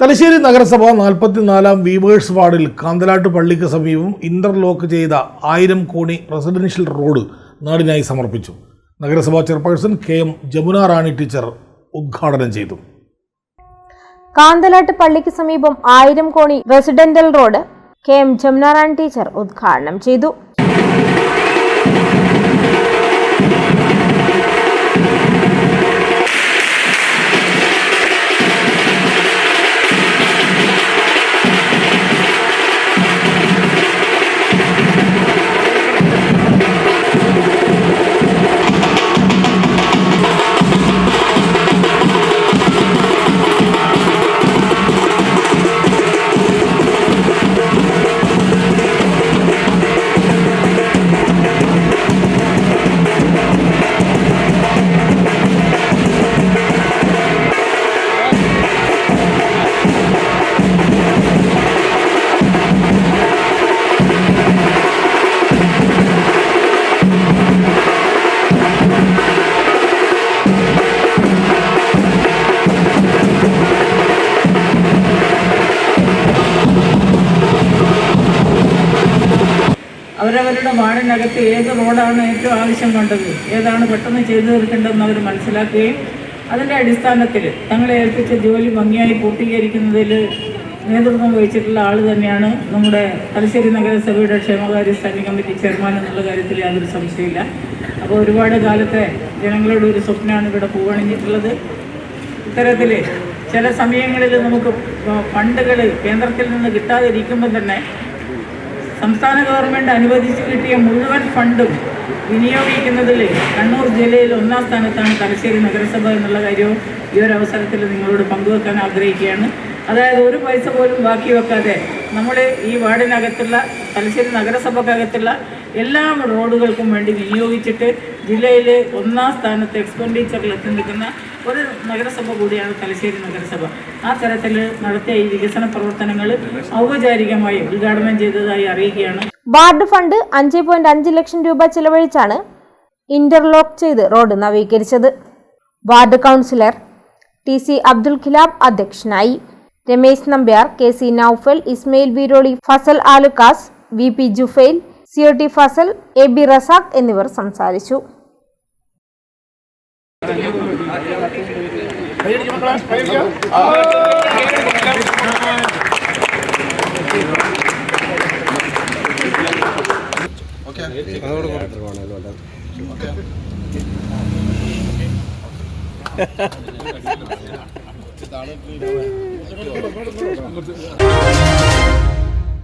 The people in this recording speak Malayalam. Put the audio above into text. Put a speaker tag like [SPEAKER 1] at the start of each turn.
[SPEAKER 1] തലശ്ശേരി നഗരസഭ നാൽപ്പത്തിനാലാം വീവേഴ്സ് വാർഡിൽ കാന്തലാട്ട് പള്ളിക്ക് സമീപം ഇന്റർലോക്ക് ചെയ്ത ആയിരം കോണി റെസിഡൻഷ്യൽ റോഡ് നാടിനായി സമർപ്പിച്ചു. നഗരസഭാ chairperson K M Jamuna Rani teacher ഉദ്ഘാടനം ചെയ്തു.
[SPEAKER 2] കാന്തലാട്ട് പള്ളിക്ക് സമീപം ആയിരം കോണി residential road K M Jamuna Rani teacher ഉദ്ഘാടനം ചെയ്തു.
[SPEAKER 3] അവരവരുടെ വാർഡിനകത്ത് ഏത് റോഡാണ് ഏറ്റവും ആവശ്യം വേണ്ടത് ഏതാണ് പെട്ടെന്ന് ചെയ്തു തീർക്കേണ്ടതെന്ന് അവർ മനസ്സിലാക്കുകയും അതിന്റെ അടിസ്ഥാനത്തിൽ തങ്ങളെ ഏൽപ്പിച്ച ജോലി ഭംഗിയായി പൂർത്തീകരിക്കുന്നതിൽ നേതൃത്വം വഹിച്ചിട്ടുള്ള ആൾ തന്നെയാണ് നമ്മുടെ തലശ്ശേരി നഗരസഭയുടെ ക്ഷേമകാര്യ സ്റ്റാൻഡിംഗ് കമ്മിറ്റി ചെയർമാൻ എന്നുള്ള കാര്യത്തിൽ യാതൊരു സംശയമില്ല അപ്പോൾ ഒരുപാട് കാലത്തെ ജനങ്ങളുടെ ഒരു സ്വപ്നമാണ് ഇവിടെ പൂവണിഞ്ഞിട്ടുള്ളത്. ഇത്തരത്തിൽ ചില സമയങ്ങളിൽ നമുക്ക് ഫണ്ടുകൾ കേന്ദ്രത്തിൽ നിന്ന് കിട്ടാതിരിക്കുമ്പോൾ തന്നെ സംസ്ഥാന ഗവൺമെന്റ് അനുവദിച്ച് കിട്ടിയ മുഴുവൻ ഫണ്ടും വിനിയോഗിക്കുന്നതിൽ കണ്ണൂർ ജില്ലയിൽ ഒന്നാം സ്ഥാനത്താണ് തലശ്ശേരി നഗരസഭ എന്നുള്ള കാര്യവും ഈ ഒരു അവസരത്തിൽ നിങ്ങളോട് പങ്കുവെക്കാൻ ആഗ്രഹിക്കുകയാണ്. അതായത് ഒരു പൈസ പോലും ബാക്കി വെക്കാതെ നമ്മുടെ ഈ വാർഡിനകത്തുള്ള തലശ്ശേരി നഗരസഭക്കകത്തുള്ള എല്ലാ റോഡുകൾക്കും വേണ്ടി വിനിയോഗിച്ചിട്ട് ജില്ലയിലെ ഒന്നാം സ്ഥാനത്ത് എക്സ്പെൻഡിച്ചറിൽ എത്തി നിൽക്കുന്ന ഒരു നഗരസഭ കൂടിയാണ് തലശ്ശേരി നഗരസഭ. ആ തരത്തിൽ നടത്തിയ ഈ വികസന പ്രവർത്തനങ്ങൾ ഔപചാരികമായി ഉദ്ഘാടനം ചെയ്തതായി അറിയുകയാണ്.
[SPEAKER 2] വാർഡ് ഫണ്ട് അഞ്ച് പോയിന്റ് അഞ്ച് ലക്ഷം രൂപ ചിലവഴിച്ചാണ് ഇന്റർലോക്ക് ചെയ്ത് road നവീകരിച്ചത്. Ward councillor T C Abdul Khilab അധ്യക്ഷനായി. Ramesh Nambiar K C Noufal Ismail Beeroli Fazal Alukkas V P Jufail C O T Fazal A B Razak എന്നിവർ സംസാരിച്ചു.
[SPEAKER 4] താഴെ